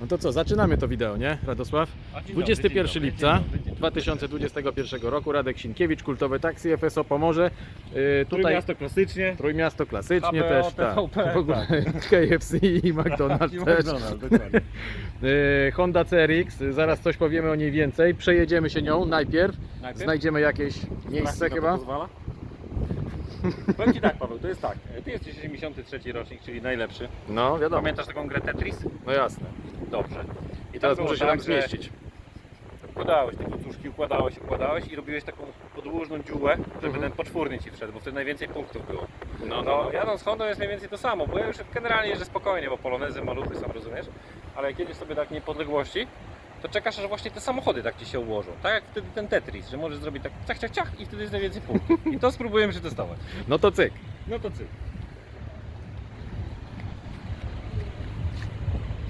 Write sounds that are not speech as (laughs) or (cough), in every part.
No to co, zaczynamy to wideo, nie Radosław? A, dzień dobry, 21 dzień dobry, lipca dzień dobry, dzień dobry. 2021 roku, Radek Sienkiewicz, kultowe taksi FSO Pomorze. Yy, tutaj Trójmiasto klasycznie. Trójmiasto klasycznie HBO, też, tak. W ogóle (laughs) KFC i McDonald's I też. McDonald's, dokładnie. Yy, (laughs) Honda CRX, zaraz coś powiemy o niej więcej. Przejedziemy się nią najpierw. Najpierw? Znajdziemy jakieś miejsce chyba. pozwala? Powiem Ci tak, Paweł, to jest tak. Ty jesteś 73 rocznik, czyli najlepszy. No wiadomo, Pamiętasz taką grę Tetris? no jasne. Dobrze. I teraz muszę się tak, tam że zmieścić. Układałeś te kucuszki, układałeś, układałeś i robiłeś taką podłużną dziurę, żeby Mhm. ten poczwórny Ci wszedł, bo wtedy najwięcej punktów było. No, No, jadąc Hondą jest mniej więcej to samo, bo ja już generalnie jeżdżę spokojnie, bo polonezy, maluchy, sam rozumiesz, ale jedziesz sobie tak niepodległości, to czekasz, aż właśnie te samochody tak Ci się ułożą. Tak jak wtedy ten Tetris, że możesz zrobić tak ciach, ciach, ciach i wtedy jest najwięcej punktów. I to spróbujemy przetestować. No to cyk. No to cyk.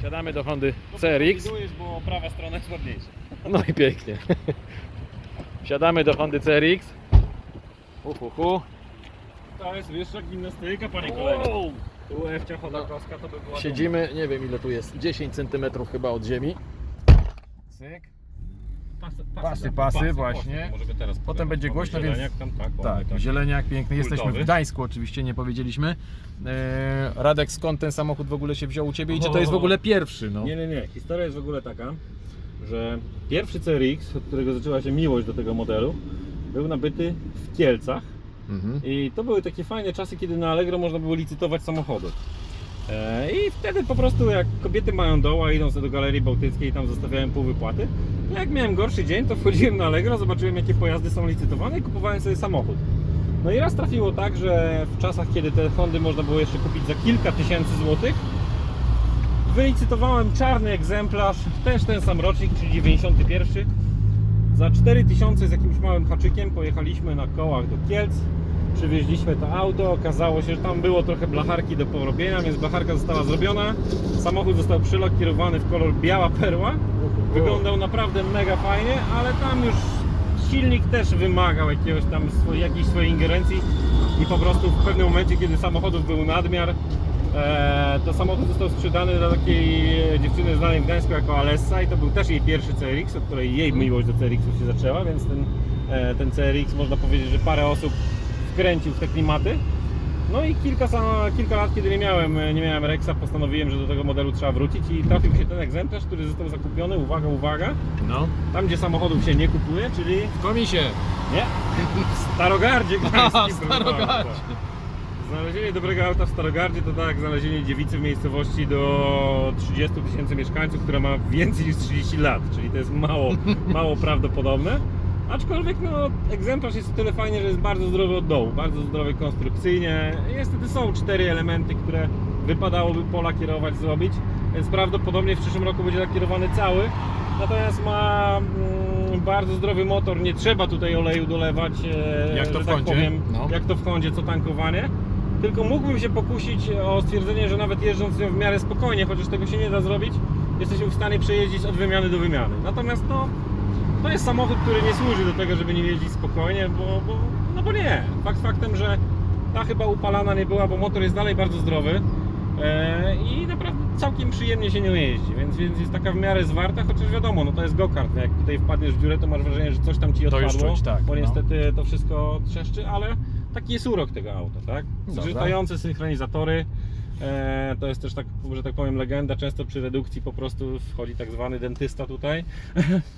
Siadamy do Hondy CRX. bo prawa strona jest ładniejsza. No i pięknie. Siadamy do Hondy CRX. Uhuhu. To jest wyższa gimnastyka, panie kolego. UF Honda Kroska to by była... Siedzimy, nie wiem ile tu jest, 10 cm chyba od ziemi. Cyk. Pasy, Pasy, pasy, właśnie. Możemy teraz Potem będzie głośno, więc- zieleniak Tam, tak, Tak, tak. zieleniak piękny. Jesteśmy w Kultowy. Gdańsku oczywiście, nie powiedzieliśmy. E, Radek, skąd ten samochód w ogóle się wziął u Ciebie i czy to jest w ogóle pierwszy? No? Nie, nie, nie. Historia jest w ogóle taka, że pierwszy CRX, od którego zaczęła się miłość do tego modelu, był nabyty w Kielcach Mhm. i to były takie fajne czasy, kiedy na Allegro można było licytować samochody. E, I wtedy po prostu jak kobiety mają doła, idą sobie do Galerii Bałtyckiej i tam zostawiałem pół wypłaty, jak miałem gorszy dzień, to wchodziłem na Allegro, zobaczyłem jakie pojazdy są licytowane i kupowałem sobie samochód. No i raz trafiło tak, że w czasach, kiedy te Hondy można było jeszcze kupić za kilka tysięcy złotych, wylicytowałem czarny egzemplarz, też ten sam rocznik, czyli 91. Za 4000 z jakimś małym haczykiem pojechaliśmy na kołach do Kielc. Przywieźliśmy to auto, okazało się, że tam było trochę blacharki do porobienia, więc blacharka została zrobiona. Samochód został przylakierowany w kolor biała perła. Wyglądał naprawdę mega fajnie, ale tam już silnik też wymagał jakiegoś tam swojej, jakiejś swojej ingerencji i po prostu w pewnym momencie, kiedy samochodów był nadmiar, e, to samochód został sprzedany dla takiej dziewczyny znanej w Gdańsku jako Alessa i to był też jej pierwszy CRX, od której jej miłość do CRX-ów się zaczęła, więc ten, e, ten CRX można powiedzieć, że parę osób wkręcił w te klimaty. No i kilka, kilka lat, kiedy nie miałem, nie miałem Rexa, postanowiłem, że do tego modelu trzeba wrócić i trafił się ten egzemplarz, który został zakupiony, uwaga, uwaga, No. tam gdzie samochodów się nie kupuje, czyli W komisie. nie, w Starogardzie (laughs) Gdańskim. Starogardzie. Znalezienie dobrego auta w Starogardzie to tak jak znalezienie dziewicy w miejscowości do 30 tysięcy mieszkańców, która ma więcej niż 30 lat, czyli to jest mało, (laughs) mało prawdopodobne. Aczkolwiek no, egzemplarz jest o tyle fajnie, że jest bardzo zdrowy od dołu, bardzo zdrowy konstrukcyjnie. Niestety są cztery elementy, które wypadałoby polakierować, zrobić, więc prawdopodobnie w przyszłym roku będzie lakierowany cały. Natomiast ma mm, bardzo zdrowy motor, nie trzeba tutaj oleju dolewać, e, Jak to w tak Hondzie, powiem, no. jak to w Hondzie, co tankowanie. Tylko mógłbym się pokusić o stwierdzenie, że nawet jeżdżąc nią w miarę spokojnie, chociaż tego się nie da zrobić, jesteśmy w stanie przejeździć od wymiany do wymiany. Natomiast no, to jest samochód, który nie służy do tego, żeby nie jeździć spokojnie, bo, bo, no bo nie. Fakt faktem, że ta chyba upalana nie była, bo motor jest dalej bardzo zdrowy e, i naprawdę całkiem przyjemnie się nią jeździ, więc, więc jest taka w miarę zwarta, chociaż wiadomo, no to jest go-kart, jak tutaj wpadniesz w dziurę, to masz wrażenie, że coś tam ci To odpadło, już czuć, tak, bo no. niestety to wszystko trzeszczy, ale taki jest urok tego auta, tak? Dobra. Zgrzytające synchronizatory, to jest też tak, że tak powiem, legenda. Często przy redukcji po prostu wchodzi tak zwany dentysta tutaj.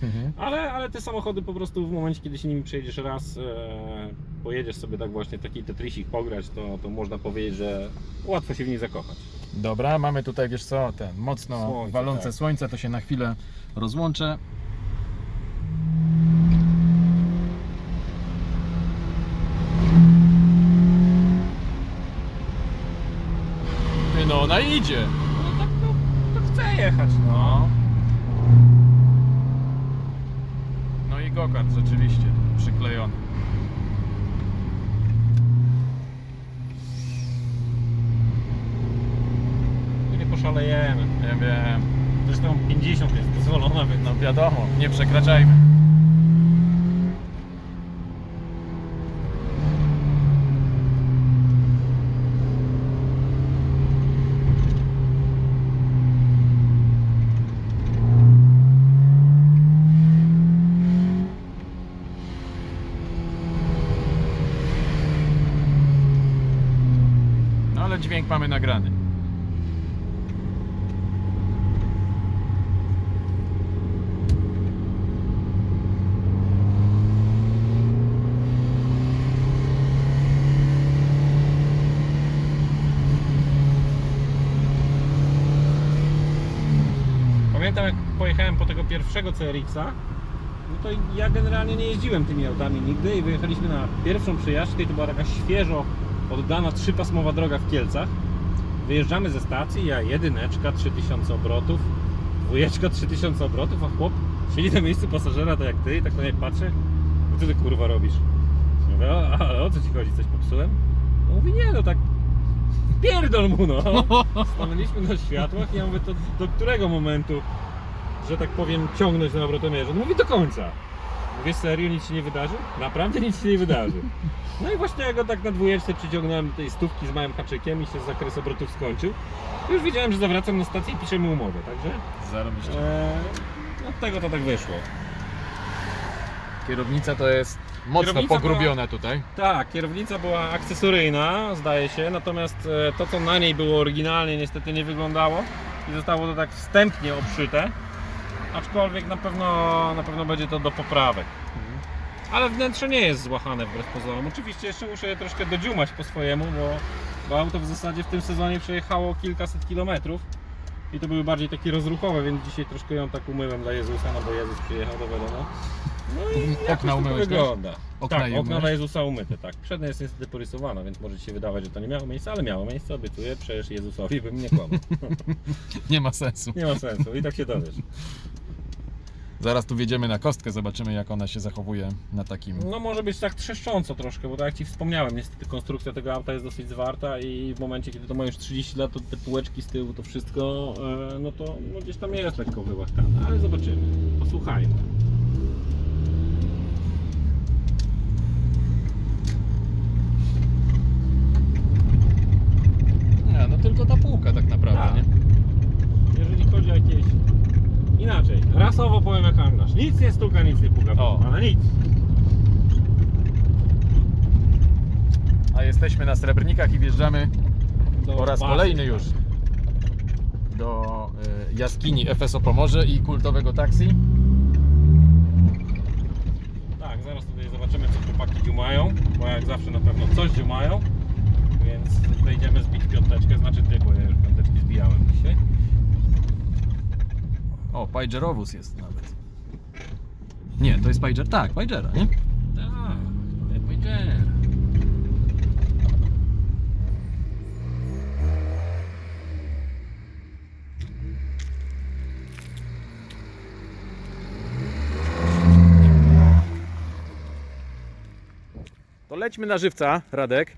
Mhm. (laughs) Ale, ale te samochody po prostu w momencie, kiedy się nimi przejedziesz raz, e, pojedziesz sobie tak właśnie taki tetrisik pograć, to, to można powiedzieć, że łatwo się w nich zakochać. Dobra, mamy tutaj, wiesz co, ten mocno Słońce, walące tak. słońce, to się na chwilę rozłączę. Ty, No ona idzie. No tak, no, to chcę jechać, no. No. No i gokart rzeczywiście przyklejony. Tu nie poszalejemy. Nie wiem. Zresztą 50 jest dozwolona, więc No wiadomo, nie przekraczajmy. Dźwięk mamy nagrany. Pamiętam jak pojechałem po tego pierwszego CRX-a, no to ja generalnie nie jeździłem tymi autami nigdy i wyjechaliśmy na pierwszą przejażdżkę i to była taka świeżo oddana trzypasmowa droga w Kielcach. Wyjeżdżamy ze stacji, ja jedyneczka 3000 obrotów, dwójeczka 3000 obrotów, a chłop siedzi na miejscu pasażera, tak jak ty i tak na mnie patrzy, no co ty kurwa robisz? Mówię, "O, ale o co ci chodzi, coś popsułem? No mówi, nie no tak pierdol mu no. (laughs) Stanęliśmy na światłach i ja mówię, to do którego momentu, że tak powiem, ciągnąć na obrotomierze? No mówi do końca. Mówię, serio, nic się nie wydarzy? Naprawdę nic się nie wydarzy. No i właśnie jak go tak na dwójeczce przyciągnąłem do tej stówki z małym haczykiem i się zakres obrotów skończył, to już wiedziałem, że zawracam na stację i piszemy umowę, także Zarobiście. e, od tego to tak wyszło. Kierownica to jest mocno Kierownica pogrubiona tutaj. Tak, kierownica była akcesoryjna, zdaje się, natomiast e, to co na niej było oryginalnie niestety nie wyglądało i zostało to tak wstępnie obszyte, aczkolwiek na pewno, na pewno będzie to do poprawek. Ale wnętrze nie jest złachane wbrew pozorom. Oczywiście jeszcze muszę je troszkę dodziumać po swojemu, bo, bo auto w zasadzie w tym sezonie przejechało kilkaset kilometrów i to były bardziej takie rozruchowe, więc dzisiaj troszkę ją tak umyłem dla Jezusa, no bo Jezus przyjechał, to wiadomo. No i jakoś Okna to umyłeś też? wygląda. Okna tak, je okna umyłeś? na Jezusa umyte, tak. Przednia jest niestety porysowana, więc może ci się wydawać, że to nie miało miejsca, ale miało miejsce, obiecuję, przecież Jezusowi bym nie kłamał. (laughs) Nie ma sensu. nie ma sensu i tak się dowiesz. Zaraz tu wjedziemy na kostkę, zobaczymy jak ona się zachowuje na takim. No może być tak trzeszcząco troszkę, bo tak jak Ci wspomniałem, niestety konstrukcja tego auta jest dosyć zwarta i w momencie, kiedy to ma już 30 lat, to te półeczki z tyłu, to wszystko, e, no to no gdzieś tam jest lekko wyłachtane, ale zobaczymy, posłuchajmy. Nie, no tylko ta półka tak naprawdę, Tak. nie? Jeżeli chodzi o jakieś... Inaczej, rasowo powiem jak handlarz, nic nie stuka, nic nie puka, O. ale nic. A jesteśmy na Srebrnikach i wjeżdżamy Do po raz bazy. kolejny już do y, jaskini FSO Pomorze i kultowego taksi. Tak, zaraz tutaj zobaczymy co chłopaki dziumają, bo jak zawsze na pewno coś dziumają, więc wejdziemy zbić piąteczkę, znaczy ty, bo ja już piąteczki zbijałem dzisiaj. O, Pagerowóz jest nawet. Nie, to jest Pager. Tak, Pagera, nie? Tak, nie powiedziałem. To lećmy na żywca, Radek.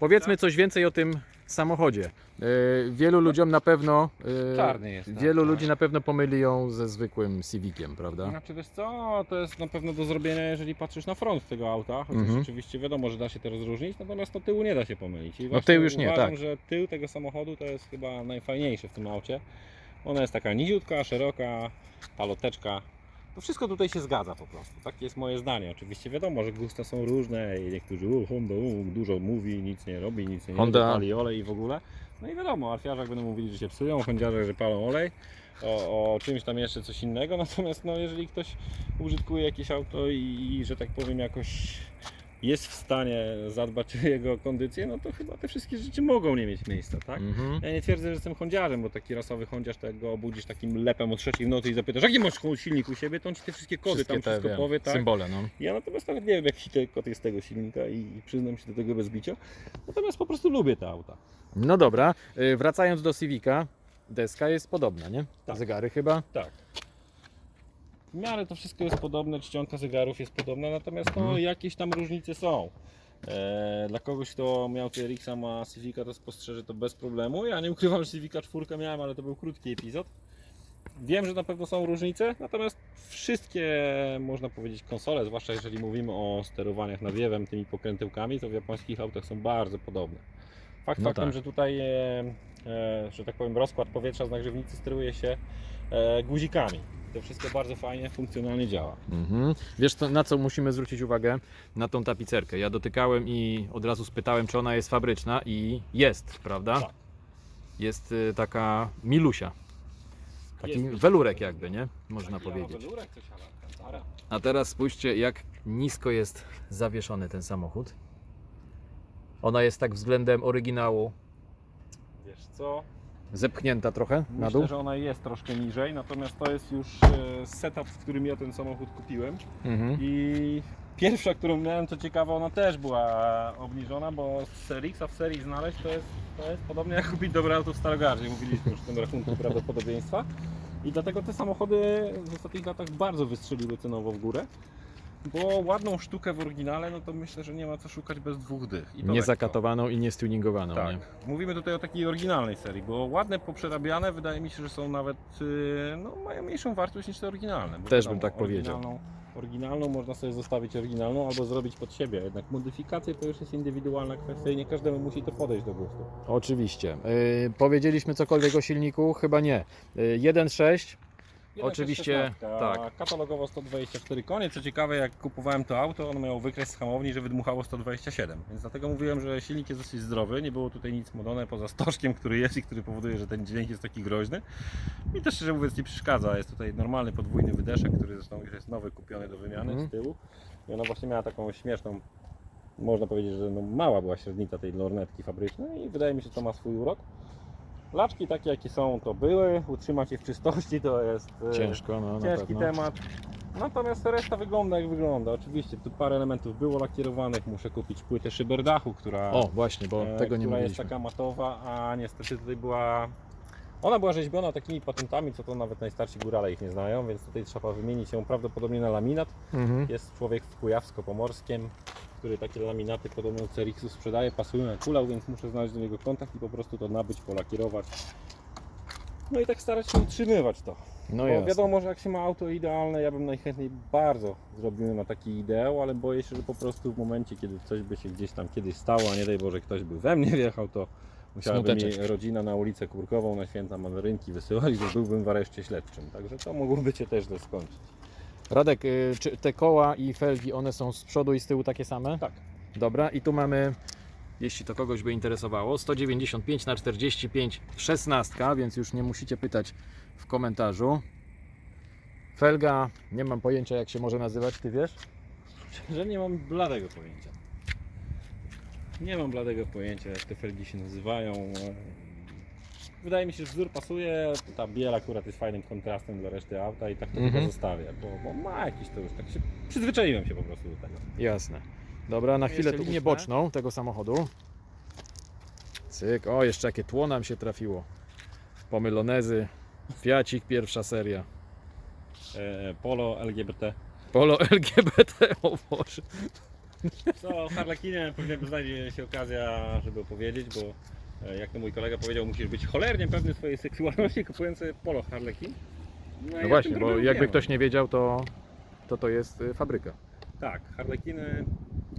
Powiedzmy coś więcej o tym samochodzie. Y, wielu ludziom na pewno. y, Czarny jest, tak, Wielu tak. ludzi na pewno pomyli ją ze zwykłym Civiciem, prawda? Znaczy wiesz co, to jest na pewno do zrobienia, jeżeli patrzysz na front tego auta, chociaż Mhm. oczywiście wiadomo, że da się to rozróżnić, natomiast no tyłu nie da się pomylić. I No tył już nie, uważam, tak. że tył tego samochodu to jest chyba najfajniejszy w tym aucie. Ona jest taka niziutka, szeroka, paloteczka. To wszystko tutaj się zgadza po prostu. Takie jest moje zdanie. Oczywiście wiadomo, że gusta są różne i niektórzy u, Honda u, dużo mówi, nic nie robi, nic nie Honda- pali olej i w ogóle. No i wiadomo, alfiarzach będą mówili, że się psują, hondziarze, że palą olej, o, o czymś tam jeszcze coś innego. (laughs) Natomiast no, jeżeli ktoś użytkuje jakieś auto i, i że tak powiem jakoś jest w stanie zadbać o jego kondycję, no to chyba te wszystkie rzeczy mogą nie mieć miejsca, tak? Mhm. Ja nie twierdzę, że jestem hondziarzem, bo taki rasowy hondziarz, to jak go obudzisz takim lepem o trzeciej w nocy i zapytasz, jaki masz silnik u siebie, to on ci te wszystkie kody Wszystkie tam te, wszystko wiem, powie, tak? symbole, no. Ja natomiast nawet nie wiem, jaki ten kod jest tego silnika i, i przyznam się do tego bez bicia. Natomiast po prostu lubię te auta. No dobra, y, wracając do Civica, deska jest podobna, nie? Tak. Zegary chyba. Tak. W miarę to wszystko jest podobne, czcionka zegarów jest podobna, natomiast no, Mhm. jakieś tam różnice są. E, dla kogoś, kto miał TRX-a, ma Civica, to spostrzeże to bez problemu. Ja nie ukrywam, że Civica 4 miałem, ale to był krótki epizod. Wiem, że na pewno są różnice, natomiast wszystkie, można powiedzieć, konsole, zwłaszcza jeżeli mówimy o sterowaniach nawiewem, tymi pokrętełkami, to w japońskich autach są bardzo podobne. Fakt No faktem, tak. że tutaj e, e, że tak powiem, rozkład powietrza z nagrzewnicy steruje się guzikami. To wszystko bardzo fajnie, funkcjonalnie działa. Mhm. Wiesz co, na co musimy zwrócić uwagę? Na tą tapicerkę. Ja dotykałem i od razu spytałem, czy ona jest fabryczna i jest, prawda? Tak. Jest y, taka milusia. Taki Jest. welurek jakby, nie? Można Taki powiedzieć. welurek, coś ala Alcantara. A teraz spójrzcie, jak nisko jest zawieszony ten samochód. Ona jest tak względem oryginału Wiesz co? Zepchnięta trochę na dół. Myślę, że ona jest troszkę niżej, natomiast to jest już e, setup, w którym ja ten samochód kupiłem. Mhm. I pierwsza, którą miałem, co ciekawe, ona też była obniżona, bo Serix, a w serii znaleźć to jest, to jest podobnie jak kupić dobre auto w Starogardzie. Mówiliśmy już o tym rachunku prawdopodobieństwa. I dlatego te samochody w ostatnich latach bardzo wystrzeliły cenowo w górę. Bo ładną sztukę w oryginale, no to myślę, że nie ma co szukać bez dwóch dych. I to Nie lekko. zakatowaną i nie stuningowaną. Tak. Nie? Mówimy tutaj o takiej oryginalnej serii, bo ładne poprzerabiane wydaje mi się, że są nawet, yy, no mają mniejszą wartość niż te oryginalne. Bo Też bym tak oryginalną, Oryginalną można sobie zostawić oryginalną albo zrobić pod siebie, jednak modyfikacje to już jest indywidualna kwestia i nie każdemu musi to podejść do gustu. Oczywiście. Yy, powiedzieliśmy cokolwiek o silniku? Chyba nie. Yy, 1.6. Oczywiście, 1.16, tak. Katalogowo 124 konie. Co ciekawe, jak kupowałem to auto, ono miało wykres z hamowni, że wydmuchało 127. Więc dlatego mówiłem, że silnik jest dosyć zdrowy. Nie było tutaj nic modone poza stożkiem, który jest i który powoduje, że ten dźwięk jest taki groźny. Mi też szczerze mówiąc nie przeszkadza. Jest tutaj normalny podwójny wydeszek, który zresztą już jest nowy, kupiony do wymiany Mhm. z tyłu. I ona właśnie miała taką śmieszną, można powiedzieć, że no mała była średnica tej lornetki fabrycznej i wydaje mi się, że to ma swój urok. Laczki takie jakie są to były, utrzymać je w czystości to jest e, Ciężko, no, na ciężki pewno. temat. Natomiast reszta wygląda jak wygląda. Oczywiście tu parę elementów było lakierowanych. Muszę kupić płytę szyberdachu, która, O, właśnie, bo e, tego nie która jest mówiliśmy. taka matowa, a niestety tutaj była. Ona była rzeźbiona takimi patentami, co to nawet najstarsi górale ich nie znają, więc tutaj trzeba wymienić ją prawdopodobnie na laminat. Mhm. Jest człowiek w Kujawsko-Pomorskiem, który takie laminaty podobno od Cerixu sprzedaje, pasują jak kulał, więc muszę znaleźć do niego kontakt i po prostu to nabyć, polakierować. No i tak starać się utrzymywać to. No Bo jasne. wiadomo, że jak się ma auto idealne, ja bym najchętniej bardzo zrobił na taki ideał, ale boję się, że po prostu w momencie, kiedy coś by się gdzieś tam kiedyś stało, a nie daj Boże ktoś by we mnie wjechał, to musiałaby mi rodzina na ulicę Kurkową na święta mandarynki wysyłać, że byłbym w areszcie śledczym. Także to mogłoby Cię też źle skończyć. Radek, y, czy te koła i felgi, one są z przodu i z tyłu takie same? Tak. Dobra, i tu mamy, jeśli to kogoś by interesowało, 195 na 45 16, więc już nie musicie pytać w komentarzu. Felga, nie mam pojęcia jak się może nazywać, ty wiesz? Że nie mam bladego pojęcia. Nie mam bladego pojęcia, jak te felgi się nazywają. Wydaje mi się, że wzór pasuje. Ta biel akurat jest fajnym kontrastem dla reszty auta i tak to Mhm. chyba zostawię, bo, bo ma jakiś to już tak się. Przyzwyczaiłem się po prostu do tego. Jasne. Dobra, na Jeszcze chwilę linię boczną tego samochodu. Cyk, o jeszcze jakie tło nam się trafiło. Pomylonezy, Fiacik pierwsza seria. E, Polo LGBT. Polo (laughs) LGBT, o Boże. Co o Harlekinie pewnie znajdzie się okazja, żeby opowiedzieć, bo jak to mój kolega powiedział, musisz być cholernie pewny swojej seksualności kupując sobie Polo Harlekin. ja No w właśnie, bo jakby ktoś nie wiedział, to to, to jest y, fabryka. Tak, Harlekiny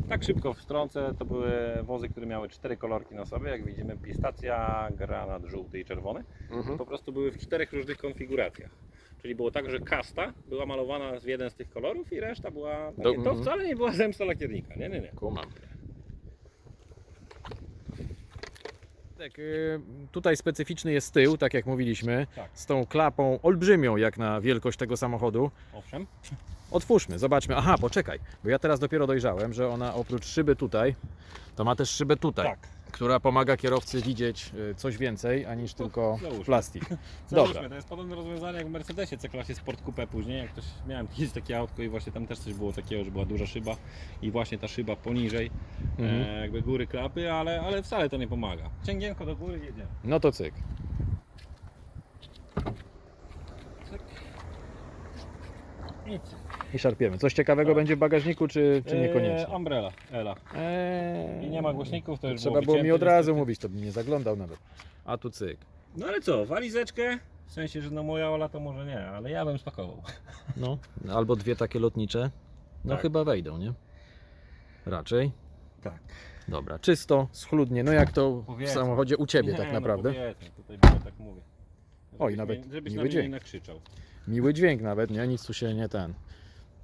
tak szybko wstrącę, to były wozy, które miały cztery kolorki na sobie, jak widzimy pistacja, granat, żółty i czerwony. Po prostu były w czterech różnych konfiguracjach. Czyli było tak, że kasta była malowana w jeden z tych kolorów i reszta była... Do- To mhm. wcale nie była zemsta lakiernika, nie, nie, nie. Kumam. Tak, y, tutaj specyficzny jest tył, tak jak mówiliśmy, Tak. z tą klapą olbrzymią jak na wielkość tego samochodu. Owszem. Otwórzmy, zobaczmy. Aha, poczekaj, bo ja teraz dopiero dojrzałem, że ona oprócz szyby tutaj, to ma też szybę tutaj, Tak. Która pomaga kierowcy widzieć y, coś więcej, aniż tylko (laughs) załóżmy. plastik. (laughs) Załóżmy, Dobra. To jest podobne rozwiązanie jak w Mercedesie C-klasie Sport Coupe później, jak ktoś miałem kiedyś takie autko i właśnie tam też coś było takiego, że była duża szyba i właśnie ta szyba poniżej Mhm. e, jakby góry klapy, ale, ale wcale to nie pomaga. Ciągienko do góry jedziemy. No to cyk. Nic. I szarpiemy. Coś ciekawego Tak. będzie w bagażniku, czy, czy niekoniecznie? E, umbrella, Ela. Eee, I nie ma głośników, to już Trzeba było mi wycięte od razu niestety. mówić, to bym nie zaglądał nawet. A tu cyk. No ale co, walizeczkę? W sensie, że no moja Ola to może nie, ale ja bym spakował. (laughs) No, albo dwie takie lotnicze. No Tak. chyba wejdą, nie? Raczej. Tak. Dobra, czysto, schludnie, no jak to w Powiedzmy. samochodzie u Ciebie Nie, tak no naprawdę. powiedzmy, tutaj tak mówię. Oj, Żebyś nawet Żebyś miły na nie nakrzyczał. Miły dźwięk nawet, nie? Nic tu się nie ten.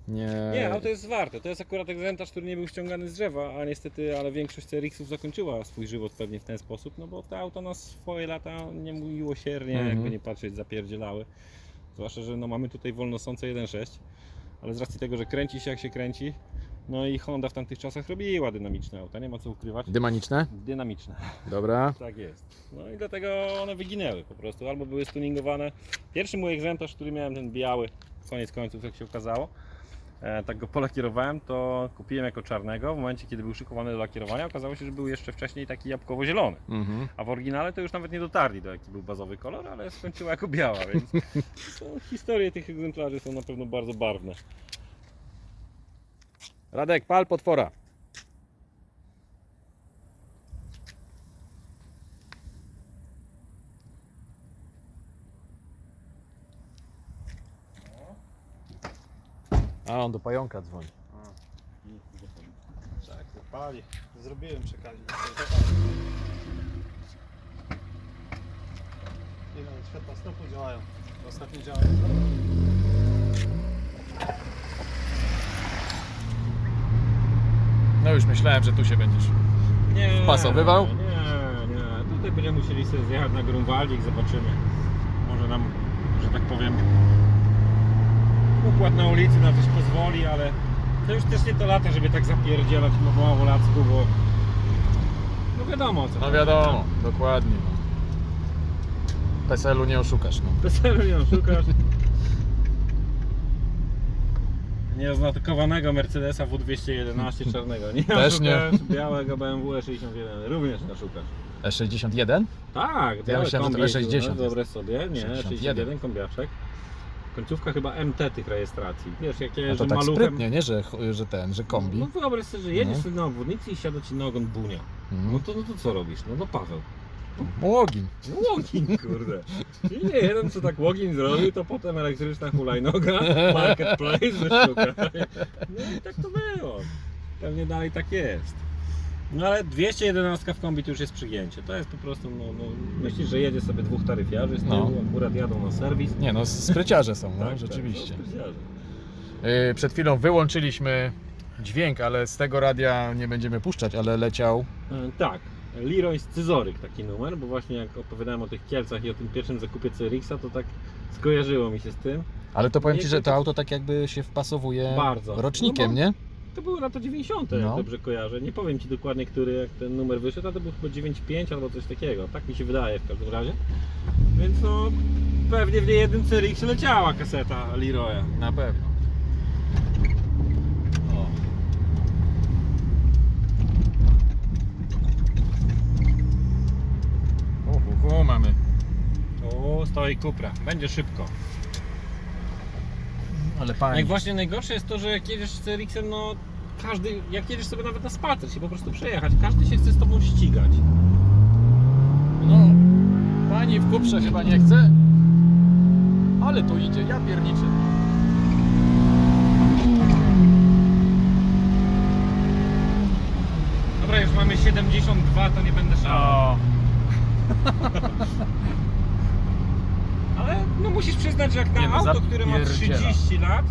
Nie. Nie, auto jest warte. To jest akurat egzemplarz, który nie był ściągany z drzewa, a niestety, ale większość CRX-ów zakończyła swój żywot pewnie w ten sposób, no bo te auto na swoje lata nie miłosiernie, Mhm. jakby nie patrzeć, zapierdzielały. Zwłaszcza, że no mamy tutaj wolnosące 1.6, ale z racji tego, że kręci się jak się kręci, no i Honda w tamtych czasach robiła dynamiczne auta, nie ma co ukrywać. Dymaniczne? Dynamiczne. Dobra. (laughs) Tak jest. No i dlatego one wyginęły po prostu, albo były stuningowane. Pierwszy mój egzemplarz, który miałem, ten biały, koniec końców, jak się okazało, e, tak go polakierowałem, to kupiłem jako czarnego. W momencie, kiedy był szykowany do lakierowania, okazało się, że był jeszcze wcześniej taki jabłkowo-zielony. Mhm. A w oryginale to już nawet nie dotarli do jaki był bazowy kolor, ale skończyła jako biała, więc (laughs) to, historie tych egzemplarzy są na pewno bardzo barwne. Radek, pal potwora. A on do pająka dzwoni. Tak, zapali. Zrobiłem przekaźnik. Ile światła stopu działają? Ostatnio działają. No już myślałem, że tu się będziesz. Nie, Wpasowywał? Nie, nie. Tutaj będziemy musieli sobie zjechać na Grunwaldzik, zobaczymy. Może nam, że tak powiem, układ na ulicy na coś pozwoli, ale to już też nie to lata, żeby tak zapierdzielać po małolacku, bo no wiadomo o co. No wiadomo, dokładnie. No. PESEL-u nie oszukasz. No. PESEL nie oszukasz. (laughs) Nieoznakowanego Mercedesa W211 czarnego. Nie Też nie. Białego BMW E61 również nie oszukasz. E61? Tak, Ja białe myślałem, że to kombi E60 jest, jest. Dobre sobie, nie, 61. 61 kombiaczek. Końcówka chyba MT tych rejestracji. Wiesz, jak A jeżdżę to tak maluchem. sprytnie, nie? Że, że ten, że kombi. No wyobraź sobie, że jedziesz No. sobie na obwodnicy i siada ci na ogon bunia. No Mhm. to, no to co robisz? No no Paweł. Łogiń. Łogin, kurde. I nie jeden co tak łogin zrobił, to potem elektryczna hulajnoga, (laughs) marketplace wyszuka. No i tak to było. Pewnie dalej tak jest. No ale 211 w kombi to już jest przygięcie. To jest po prostu, no, no myślisz, że jedzie sobie dwóch taryfiarzy z tyłu, No. akurat jadą na serwis. Nie no, spryciarze są, no, Tak, rzeczywiście. Tak, no, specjalnie. Yy, przed chwilą wyłączyliśmy dźwięk, ale z tego radia nie będziemy puszczać, ale leciał. E, Tak, Leroy Scyzoryk taki numer, bo właśnie jak opowiadałem o tych Kielcach i o tym pierwszym zakupie CRX-a, to tak skojarzyło mi się z tym. Ale to powiem Ci, że to- to auto tak jakby się wpasowuje Bardzo. rocznikiem, No nie? To były lata 90., No. jak dobrze kojarzę. Nie powiem Ci dokładnie, który jak ten numer wyszedł, ale to był chyba 95 albo coś takiego. Tak mi się wydaje w każdym razie. Więc no, pewnie w niejednym CRX leciała kaseta Leroya. Na pewno. Mamy. O, stoi Cupra. Będzie szybko. Ale pani. Jak właśnie najgorsze jest to, że jak jedziesz z CRX-em, no każdy, jak jedziesz sobie nawet na spacer, się po prostu przejechać, każdy się chce z tobą ścigać. No, pani w kuprze chyba nie chce. Ale tu idzie, ja pierniczę. Dobra, już mamy 72, to nie będę szalał. (laughs) Ale no musisz przyznać, że jak na Nie no, auto, które ma zapierdziela. 30 lat,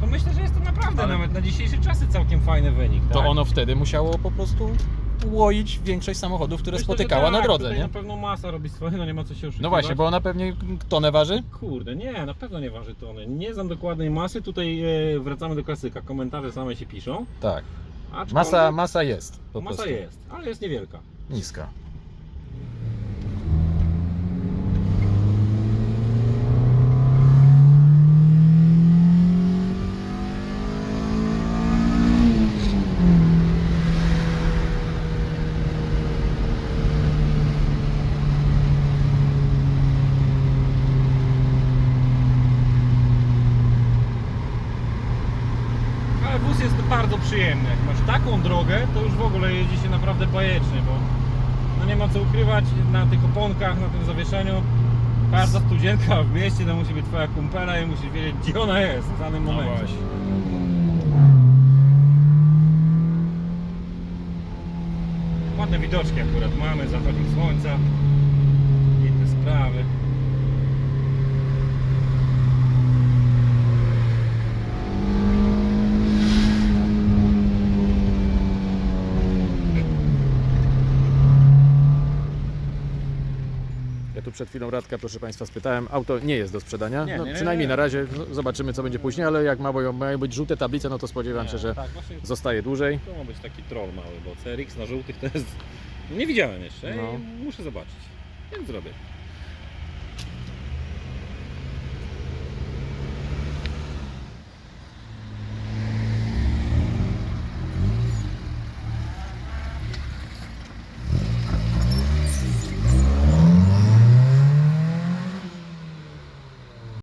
to myślę, że jest to naprawdę Ale- nawet na dzisiejsze czasy całkiem fajny wynik. to tak? ono wtedy musiało po prostu łoić większość samochodów, które Myślę, że spotykała tak, na drodze, tutaj nie? na pewno masa robi swoje, no nie ma co się oszukiwać. No właśnie, bo ona pewnie tonę waży? Kurde, nie, na pewno nie waży tony. Nie znam dokładnej masy, tutaj e, wracamy do klasyka. Komentarze same się piszą. Tak. Aczkolwiek Masa, masa jest po masa prostu. jest, ale jest niewielka. Niska. Ale wóz przyjemny. Jak masz taką drogę, to już w ogóle jeździ się naprawdę bajecznie, bo no nie ma co ukrywać na tych oponkach, na tym zawieszeniu. Każda studzienka w mieście to musi być twoja kumpela i musisz wiedzieć gdzie ona jest w danym No momencie. właśnie. Ładne widoczki akurat mamy, zachodzik słońca, inne sprawy. Tu przed chwilą Radka, proszę Państwa, spytałem. Auto nie jest do sprzedania. Nie, no, nie, nie, przynajmniej nie. na razie no, zobaczymy, co będzie później, ale jak ma, mają być żółte tablice, no to spodziewam się, że tak, właśnie zostaje dłużej. to ma być taki troll mały, bo CRX na żółtych to jest... Nie widziałem jeszcze No. i muszę zobaczyć, więc zrobię.